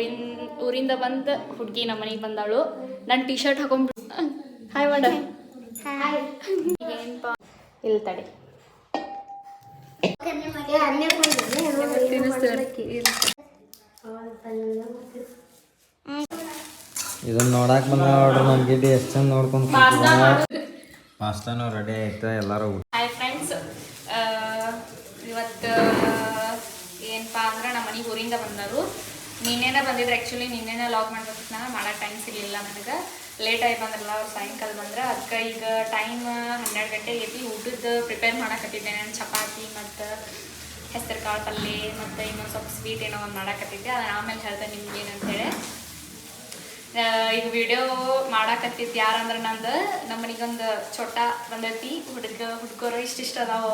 ಊರಿನ ಊರಿಂದ ಬಂದ ಹುಡುಗಿ ನಮ್ಮ ಮನೆಗೆ ಬಂದಾಳು. ನನ್ನ ಟಿ ಶರ್ಟ್ ಹಾಕೊಂಡ್ ಹಾಯ್ ಮಾಡ ಏನಪ್ಪ ಇಲ್ಲಿ ತಡಿ. ಇದನ್ನ ನೋಡಕ್ ಬಂದ ನೋಡ್ರಿ ನಮ್ ಗಿಡ್ಡಿ. ಎಷ್ಟ್ ಚಂದ ನೋಡ್ಕೊಂಡ್ ಪಾಸ್ತಾನು ರೆಡಿ ಆಯ್ತು. ಎಲ್ಲಾರು ಹಾಯ್ ಫ್ರೆಂಡ್ಸ್ ಇವತ್ತು ಏನಪ್ಪಾ ಅಂದ್ರೆ ನಮ್ಮ ಮನೆಗೆ ಊರಿಂದ ಬಂದರು ನಿನ್ನೆನೇ ಬಂದಿದ್ರು. ಆ್ಯಕ್ಚುಲಿ ನಿನ್ನೆನೇ ಲಾಗ್ ಮಾಡ್ಬೇಕು ನಾನು. ಮಾಡೋ ಟೈಮ್ ಸಿಗಲಿಲ್ಲ ನನಗೆ. ಲೇಟ್ ಆಗಿ ಬಂದ್ರಲ್ಲ ಅವ್ರು ಸಾಯಂಕಾಲ ಬಂದ್ರೆ. ಅದಕ್ಕೆ ಈಗ ಟೈಮ್ ಹನ್ನೆರಡು ಗಂಟೆ ಐತಿ ಊಟದ ಪ್ರಿಪೇರ್ ಮಾಡಕತ್ತಿದ್ದೆ ನಾನು ಚಪಾತಿ ಮತ್ತು ಹೆಸರು ಕಾಳು ಪಲ್ಯ ಮತ್ತು ಇನ್ನೊಂದು ಸ್ವಲ್ಪ ಸ್ವೀಟ್ ಏನೋ ಒಂದು ಮಾಡಕತ್ತಿದ್ದೆ ಅದು ಆಮೇಲೆ ಹೇಳ್ತೆ ನಿಮ್ಗೆ ಏನಂತೇಳಿ ಈಗ ವಿಡಿಯೋ ಮಾಡಾಕತ್ತಿತ್ತು ಯಾರಂದ್ರೆ ನಂದು. ನಮ್ಮ ಮನಿಗೊಂದು ಚೊಟ್ಟ ಬಂದೈತಿ. ಹುಡುಗ, ಹುಡುಗರು ಇಷ್ಟಿಷ್ಟು ಅದಾವ.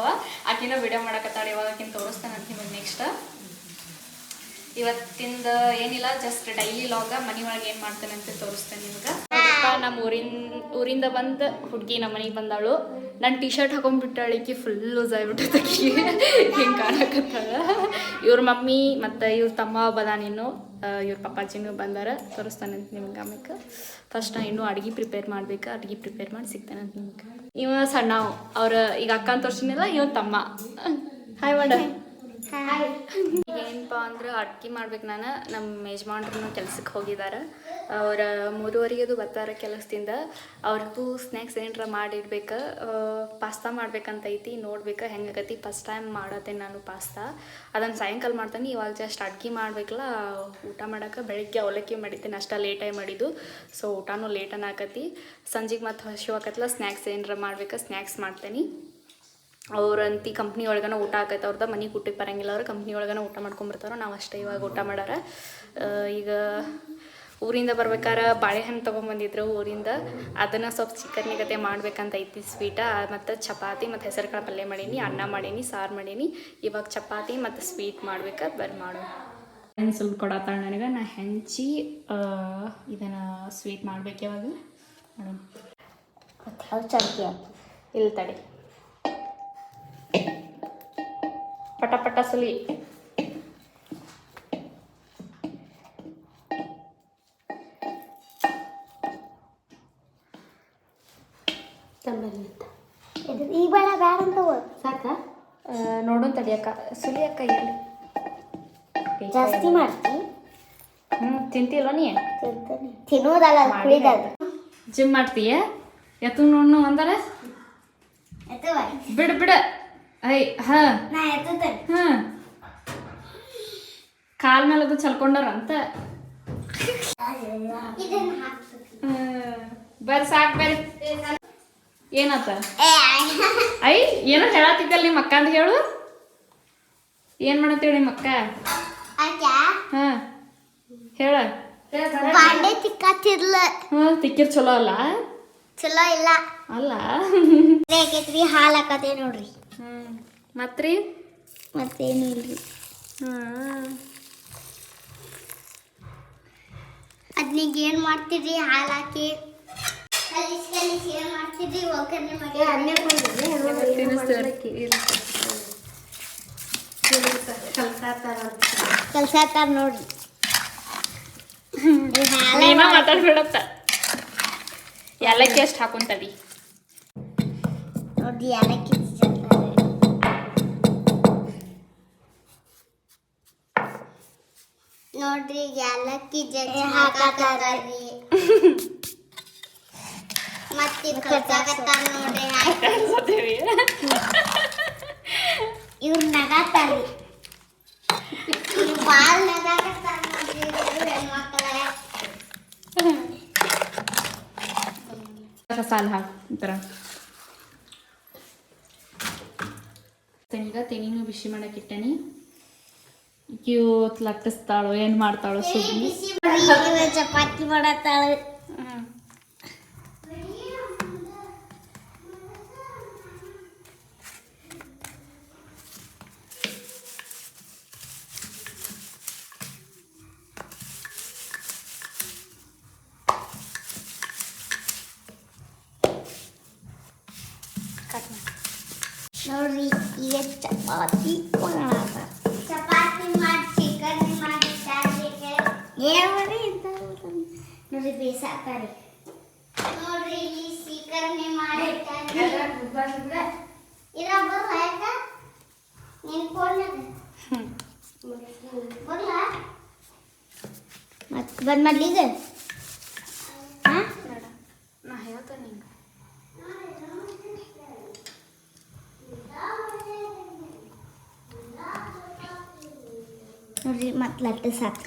ಆಕಿನ ವಿಡಿಯೋ ಮಾಡಕತ್ತಾಳೆ ಇವಾಗ ಆಕಿನ ತೋರಿಸ್ತಾನೆ ಅಂತ ನಿಮಗೆ ನೆಕ್ಸ್ಟ್ ಇವತ್ತಿಂದ ಏನಿಲ್ಲ ಜಸ್ಟ್ ಡೈಲಿ ಲಾಗ ಮನಿ ಒಳಗೆ ಏನು ಮಾಡ್ತಾನೆ ಅಂತ ತೋರಿಸ್ತೇನೆ ನಿಮ್ಗೆ. ನಮ್ಮ ಊರಿನ ಊರಿಂದ ಬಂದು ಹುಡ್ಗಿ ನಮ್ಮ ಮನೆಗೆ ಬಂದಾಳು. ನನ್ನ ಟಿ ಶರ್ಟ್ ಹಾಕೊಂಡ್ಬಿಟ್ಟಾಳಿಕಿ ಫುಲ್ ಲೂಸ್ ಆಗಿಬಿಟ್ಟೈತೆ ಹಿಂಗ್ ಕಾಣಕತ್ತಾಳ ಇವ್ರ ಮಮ್ಮಿ ಮತ್ತು ಇವ್ರ ತಮ್ಮ ಬದಾನಿನ್ನು ಇವ್ರ ಪಪ್ಪಾಜಿನೂ ಬಂದಾರ. ತೋರಿಸ್ತಾನೆ ಅಂತ ನಿಮ್ಗೆ ಆಮೇಲೆ ಫಸ್ಟ್ ನಾ ಇನ್ನೂ ಅಡುಗೆ ಪ್ರಿಪೇರ್ ಮಾಡ್ಬೇಕು. ಅಡುಗೆ ಪ್ರಿಪೇರ್ ಮಾಡಿ ಸಿಗ್ತಾನೆ ಅಂತ ನಿಮ್ಗೆ. ಇವ ಸಣ್ಣ ಅವ್ರ ಈಗ ಅಕ್ಕನ ತೋರ್ಸಿನಿಲ್ಲ ಇವ ತಮ್ಮ. ಹಾಯ್ ಮಾಡ ಏನಪ್ಪ ಅಂದ್ರೆ ಅಡ್ಗೆ ಮಾಡ್ಬೇಕು ನಾನು. ನಮ್ಮ ಯಜಮಾನ್ರು ಕೆಲ್ಸಕ್ಕೆ ಹೋಗಿದ್ದಾರೆ. ಅವ್ರ ಮೂರುವರೆಗೆ ಅದು ಬರ್ತಾರೆ ಕೆಲಸದಿಂದ. ಅವ್ರಿಗೂ ಸ್ನ್ಯಾಕ್ಸ್ ಏನಾರ ಮಾಡಿಡ್ಬೇಕು. ಪಾಸ್ತಾ ಮಾಡ್ಬೇಕಂತ ಐತಿ. ನೋಡ್ಬೇಕು ಹೆಂಗಾಗತಿ. ಫಸ್ಟ್ ಟೈಮ್ ಮಾಡತ್ತೆ ನಾನು ಪಾಸ್ತಾ ಅದನ್ನು ಸಾಯಂಕಾಲ ಮಾಡ್ತೇನೆ. ಇವಾಗ ಜಸ್ಟ್ ಅಡ್ಗೆ ಮಾಡ್ಬೇಕಲ್ಲ. ಊಟ ಮಾಡೋಕೆ ಬೆಳಗ್ಗೆ ಅವಲಕ್ಕಿ ಮಾಡಿದ್ದೇನೆ. ಅಷ್ಟ ಲೇಟಾಗಿ ಮಾಡಿದ್ದು. ಸೊ ಊಟನೂ ಲೇಟನ್ ಆಕತಿ ಸಂಜೆಗೆ ಮತ್ತು ಹಸಿವು ಆಕತ್ಲ. ಸ್ನ್ಯಾಕ್ಸ್ ಏನಾರ ಮಾಡ್ಬೇಕು. ಸ್ನ್ಯಾಕ್ಸ್ ಮಾಡ್ತೇನೆ. ಅವ್ರಂತಿ ಕಂಪ್ನಿ ಒಳಗನ ಊಟ ಆಕೈತೆ ಅವ್ರದ್ದು ಮನೆಗೆ ಊಟಕ್ಕೆ ಬರಂಗಿಲ್ಲ ಅವ್ರು ಕಂಪ್ನಿ ಒಳಗನ ಊಟ ಮಾಡ್ಕೊಂಬರ್ತಾರೋ ನಾವು ಅಷ್ಟೇ ಇವಾಗ ಊಟ ಮಾಡಾರ. ಈಗ ಊರಿಂದ ಬರ್ಬೇಕಾರೆ ಬಾಳೆಹಣ್ಣು ತೊಗೊಂಬಂದಿದ್ರು ಊರಿಂದ ಅದನ್ನು ಸ್ವಲ್ಪ ಚಿಕನ್ ಗತೆ ಮಾಡ್ಬೇಕಂತ ಐತಿ ಸ್ವೀಟ ಮತ್ತು ಚಪಾತಿ ಮತ್ತು ಹೆಸರು ಕಾಳು ಪಲ್ಯ ಮಾಡೀನಿ ಅನ್ನ ಮಾಡೀನಿ ಸಾರು ಮಾಡೀನಿ ಇವಾಗ ಚಪಾತಿ ಮತ್ತು ಸ್ವೀಟ್ ಮಾಡ್ಬೇಕು ಬರ್ ಮಾಡು. ಸ್ವಲ್ಪ ಕೊಡತ್ತಾಳ ನನಗೆ ನಾ ಹೆಂಚಿ ಇದನ್ನು ಸ್ವೀಟ್ ಮಾಡ್ಬೇಕು ಯಾವಾಗ. ಮಾಡೋಣ ಇಲ್ಲಿ ತಡಿ. ಪಟ ಪಟ ಸುಲಿ ಈಗ ಬೇಡ ಬೇಡ ಅಂತವ ಸಾಕ? ನೋಡೋಣ ತಡಿಯಕ್ಕ ಅಕ್ಕ ಸುಲಿ ಅಕ್ಕ ಇಲ್ಲಿ ಜಾಸ್ತಿ ಮಾಡ್ತಿ? ಹ್ಞೂ ತಿಂತಿಲ್ವ ನೀ? ತಿನ್ನೋದಲ್ಲ ಕುಡಿದಾಗ ಜಿಮ್ ಮಾಡ್ತೀಯ? ಎತ್ತು ನೋಡು ಅಂದಾರ? ಬಿಡು ಬಿಡು. ಐ ಹಾ. ನಾ ಎತ್ತುತ್ತೇನೆ ಹಾ. ಕಾಲ್ ಮೇಲೆ ಅದು ಚಲ್ಕೊಂಡಾರ ಅಂತ. ಇದನ್ನ ಹಾಕ್ಬೇಕು. ಬರ್ರಿ ಸಾಕು ಬರ್ರಿ. ಏನಾತ? ಏ ಐ ಏನೋ ಹೇಳತ್ತಿದ್ದಲ್ಲ ನಿಮ್ಮ ಅಕ್ಕ ಅಂತ ಹೇಳು. ಏನು ಮಾಡತ್ತೇಳಿ ನಿಮ್ಮ ಅಕ್ಕ? ಹಾ. ಹೇಳ. ಬಾಂಡೆ ತಿಕ್ಕಾತಿರ್ಲ ಹ್ಞೂ ತಿಕ್ಕಿರ್ ಚಲೋ ಅಲ್ಲ? ಚಲೋ ಇಲ್ಲ. ಅಲ್ಲ. ಹಾಲ್ ಹಾಲು ಹಾಕತೆ ನೋಡ್ರಿ. ಹ್ಞೂ ಮತ್ರಿ? ಮತ್ತೇನು ಇಲ್ರಿ. ಹಾಂ. ಅದ್ನಿಗೆ ಏನು ಮಾಡ್ತೀರಿ ಹಾಲು ಹಾಕಿ. ಕಲಿಸಿ ಕಲಿಸಿ ಏನು ಮಾಡ್ತೀರಿ ಒಗ್ಗರಣೆ ಮಾಡಿ ಅನ್ನೇ ಕೆಲಸ ಆತಾರ ನೋಡ್ರಿ. ಮಾತಾಡ್ಬಿಡತ್ತ ಎಲ್ಲಕ್ಕೆ ಎಷ್ಟು ಹಾಕೊಂತಡಿ ನೋಡ್ರಿ ಯಾಲಕ್ಕಿ ನೋಡ್ರಿ ಯಾಲಕ್ಕಿ ಜಜ್ಜಿ ಹಾಕಿ ಮತ್ತೆ ಕಲ್ಸಾಕತ್ತಾರ ನೋಡ್ರಿ. ಇವ್ರ ನಗಾತಾರಿ. ಬಾಳ್ ನಗಾಕತ್ತಾರ ನೋಡ್ರಿ ಹೆಣ್ಮಕ್ಳ. ಸಾಲ ಹಾಕು ಈ ಥರ ಈಗ ತೆನಿನೂ ಬಿಸಿ ಮಾಡಕ್ಕೆ ಇಟ್ಟೇನಿ. ಕ್ಯೂತ್ ಲಟ್ಟಿಸ್ತಾಳು ಏನು ಮಾಡ್ತಾಳು ಸುದ್ದಿ? ಬಿಸಿ ಮಾಡಿ ಇವ ಚಪಾತಿ ಮಾಡತ್ತಾಳ. ನೋಡ್ರಿ ಈಗ ಚಪಾತಿ ಮಾಡಾಕ ನೋಡ್ರಿ ಬೇಸಾಕಾರಿ ನೋಡ್ರಿ ಇಲ್ಲಿ ಸ್ವೀಕರಣೆ ಮಾಡಿರ್ತಾರೆ ಇದ್ರ ಬರಲ್ಲ ಯಾಕ ನೀನ್ ಫೋನ್ನಾಗ ಬರಲ್ಲ ಮತ್ತೆ ಬಂದ್ ಮಾಡ್ಲಿ ಈಗ ಹಾ ನಾ ಹೇಳ್ತೇನೆ ನಿಂಗೆ ನೋಡ್ರಿ ಮತ್ತೆ ಲಟ್ಟು ಸಾಕು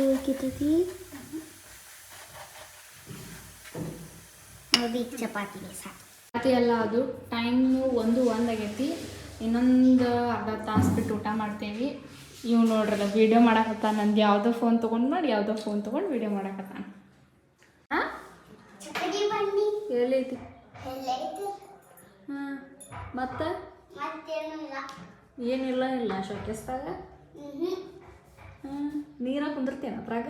ಯಾವುದು ಕಿತ್ತೈತಿ ನೋಡಿ ಚಪಾತಿಗೆ ಸಾಕು. ಚಪಾತಿ ಎಲ್ಲ ಅದು. ಟೈಮು ಒಂದು ಒಂದಾಗೈತಿ ಇನ್ನೊಂದು ಅರ್ಧ ತಾಸು ಬಿಟ್ಟು ಊಟ ಮಾಡ್ತೀವಿ. ಇವ್ ನೋಡ್ರಲ್ಲ ವಿಡಿಯೋ ಮಾಡಕತ್ತಾನ ನಂದು ಯಾವುದೋ ಫೋನ್ ತೊಗೊಂಡು ಮಾಡಿ ಯಾವುದೋ ಫೋನ್ ತೊಗೊಂಡು ವಿಡಿಯೋ ಮಾಡಕತ್ತಾನ ಹಾಂ ಎಲ್ಲೈತಿ ಹಾಂ ಮತ್ತೆ? ಏನಿಲ್ಲ ಇಲ್ಲ. ಶೋಕೇಸ್ದಾಗ ಹ್ಞೂ ನೀರ ಕುಂದಿರ್ತೇನೆ ಅದ್ರಾಗ?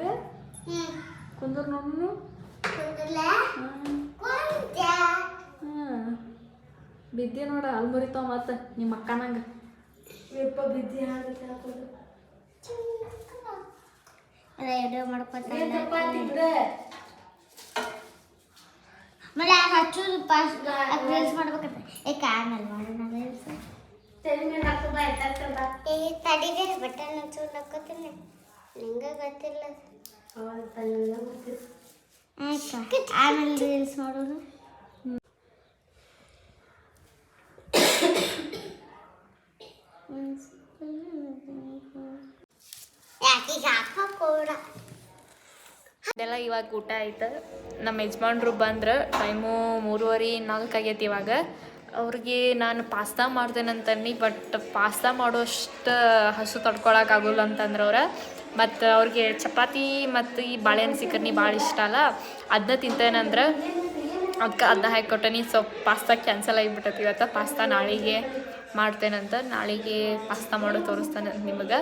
ಹ್ಞೂ ಕುಂದ್ರ ನೋಡು ಬಿದ್ದೆ ನೋಡ ಅಲ್ಲಿ ಮುರಿತಾವ ಮತ್ತೆ ನಿಮ್ಮ ಅಕ್ಕನಂಗ. ಮಳೆ ಹಚ್ಚೋದು ಪಾಸ್ ರೀಲ್ಸ್ ಮಾಡ್ಬೇಕಂತ. ಏ ಆಮೇಲೆ ಮಾಡೋಣ ರೀಲ್ಸ್ ಏ ತಡಿದೆ ಬಟನ್ ಹಚ್ಚೋದು ನಕ್ಕೋತೀನಿ. ನಿಂಗೆ ಗೊತ್ತಿಲ್ಲ. ಆಯ್ತಾ? ಆಮೇಲೆ ರೀಲ್ಸ್ ಮಾಡೋದು? ಕೂಡ? ಇವಾಗ ಊಟ ಆಯ್ತು. ನಮ್ಮ ಯಜಮಾನ್ರು ಬಂದ್ರೆ ಟೈಮು ಮೂರುವರೆ ನಾಲ್ಕು ಆಗೈತಿ ಇವಾಗ. ಅವ್ರಿಗೆ ನಾನು ಪಾಸ್ತಾ ಮಾಡ್ತೇನಂತನ್ನಿ ಬಟ್ ಪಾಸ್ತಾ ಮಾಡೋಷ್ಟು ಹಸು ತಡ್ಕೊಳಕ್ಕಾಗಲ್ಲ ಅಂತಂದ್ರೆ ಅವ್ರ. ಮತ್ತು ಅವ್ರಿಗೆ ಚಪಾತಿ ಮತ್ತು ಈ ಬಾಳೆಹಣ್ಣು ಸಿಕ್ಕರ್ನಿ ಭಾಳ ಇಷ್ಟ ಅಲ್ಲ ಅದನ್ನ ತಿಂತೇನಂದ್ರೆ ಅದಕ್ಕೆ ಅದನ್ನ ನೀ ಸೊಲ್ಪ ಪಾಸ್ತಾ ಕ್ಯಾನ್ಸಲ್ ಆಗಿಬಿಟ್ಟತಿ ಇವತ್ತು. ಪಾಸ್ತಾ ನಾಳೆಗೆ ಮಾಡ್ತೇನಂತ ನಾಳೆಗೆ ಪಾಸ್ತಾ ಮಾಡೋ ತೋರಿಸ್ತಾನೆ ನಿಮಗೆ.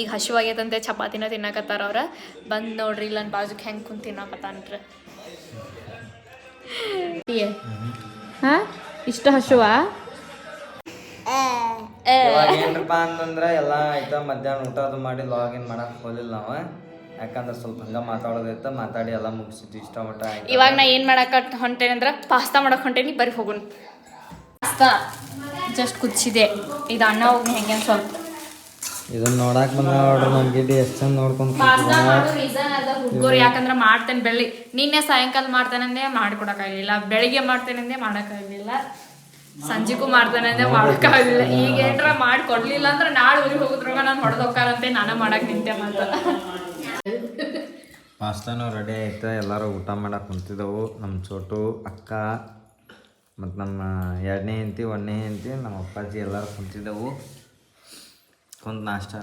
ಈಗ ಹಸಿವಾಗ್ಯದಂತೆ ಚಪಾತಿನ ತಿನ್ನಕತ್ತಾರ ಅವ್ರ. ಬಂದು ನೋಡ್ರಿ ಇಲ್ಲ ನನ್ನ ಬಾಜುಕ್ ಹೆಂಗೆ ಕುಂತ ತಿನ್ನಕತ್ತಾನ್ರಿ. ಹಾ? ಇಷ್ಟ ಹಸುವಾ ಇವಾಗ ಏನ್ರಪ್ಪ ಅಂತಂದ್ರೆ ಎಲ್ಲ ಆಯ್ತಾ ಮಧ್ಯಾಹ್ನ ಊಟ ಅದು ಮಾಡಿ ಲಾಗಿನ್ ಮಾಡಕ್ ಹೋಗಿಲ್ಲ ನಾವು. ಯಾಕಂದ್ರೆ ಸ್ವಲ್ಪ ಹಂಗ ಮಾತಾಡೋದೈತ ಮಾತಾಡಿ ಎಲ್ಲ ಮುಗಿಸಿದ್ವಿ ಇಷ್ಟ ಮಟ್ಟ ಆಯ್ತು. ಇವಾಗ ನಾ ಏನು ಮಾಡಕ್ಕೆ ಹೊಂಟೇನಂದ್ರೆ ಪಾಸ್ತಾ ಮಾಡಕ್ಕೆ ಹೊಂಟೇನಿ ಬರೀ ಹೋಗುನ್. ಪಾಸ್ತಾ ಜಸ್ಟ್ ಕುದಿಸಿದೆ. ಇದು ಅನ್ನ ಹೋಗಿ ಹೆಂಗೆ ಸ್ವಲ್ಪ. ಇದನ್ನ ನೋಡಾಕ್ ಬಂದ ನೋಡ್ರಿ ನಮ್ ಗಿಡ್ಡಿ ಎಷ್ಟ್ ಚಂದ ನೋಡ್ಕೊಂಡ್ ಹುಡ್ಗೋರು. ಯಾಕಂದ್ರೆ ಮಾಡ್ತೇನೆ ಬೆಳ್ಳಿ. ನಿನ್ನೆ ಸಾಯಂಕಾಲ ಮಾಡ್ತಾನಂದೆ ಮಾಡ್ಕೊಡಕ್ ಆಗ್ಲಿಲ್ಲ ಬೆಳಿಗ್ಗೆ ಮಾಡ್ತೇನಂದೆ ಸಂಜಿಕು ಸಂಜೆಗೂ ಮಾಡಕ್ ಮಾಡೋಕ್ಕಾಗಲಿಲ್ಲ. ಈಗ ಏನ್ರ ಮಾಡಿ ಕೊಡ್ಲಿಲ್ಲ ಅಂದ್ರೆ ನಾಳೆ ಊರಿಗೆ ಹೋಗುದ್ರಾಗ ನಾನು ಹೊಡೆದೋಕ್ಕಾರಂತೆ ನಾನು ಮಾಡಕ್ ನಿಂತೆ ಮಾತ ಪಾಸ್ತಾನು ರೆಡಿ ಆಯ್ತು ಎಲ್ಲರೂ ಊಟ ಮಾಡಕ್ಕೆ ಕುಂತಿದ್ದೆವು. ನಮ್ಮ ಚೋಟು ಅಕ್ಕ ಮತ್ತು ನಮ್ಮ ಎರಡನೇ ಹೆಂಡತಿ ಒಂದನೇ ಹೆಂಡತಿ ನಮ್ಮ ಅಪ್ಪಾಜಿ ಎಲ್ಲರೂ ಕುಂತಿದ್ದೆವು. ಕುಂತು ನಾಷ್ಟ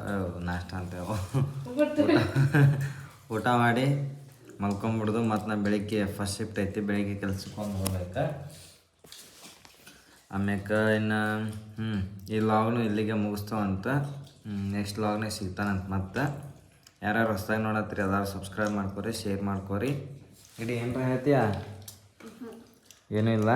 ನಾಷ್ಟ ಅಂತೇವು ಊಟ ಊಟ ಮಾಡಿ ಮಲ್ಕೊಂಬಿಡ್ದು ಮತ್ತು ನಾ ಬೆಳಿಗ್ಗೆ ಫಸ್ಟ್ ಶಿಫ್ಟ್ ಐತಿ ಬೆಳಿಗ್ಗೆ ಕೆಲ್ಸಕ್ಕೆ ಹೋಗಿ ಹೋಗ್ಬೇಕು. ಆಮ್ಯಾಕ ಇನ್ನು ಹ್ಞೂ ಈ ಲಾಗ್ನು ಇಲ್ಲಿಗೆ ಮುಗಿಸ್ತೇವಂತ. ನೆಕ್ಸ್ಟ್ ಲಾಗ್ನಾಗ ಸಿಗ್ತಾನಂತ ಮತ್ತೆ. ಯಾರ್ಯಾರು ಹೊಸ್ದಾಗಿ ನೋಡತ್ತೀರಿ ಅದಾರು ಸಬ್ಸ್ಕ್ರೈಬ್ ಮಾಡ್ಕೊರಿ ಶೇರ್ ಮಾಡ್ಕೊರಿ. ಇಡೀ ಏನರ ಹೇಳ್ತೀಯಾ? ಏನೂ ಇಲ್ಲ?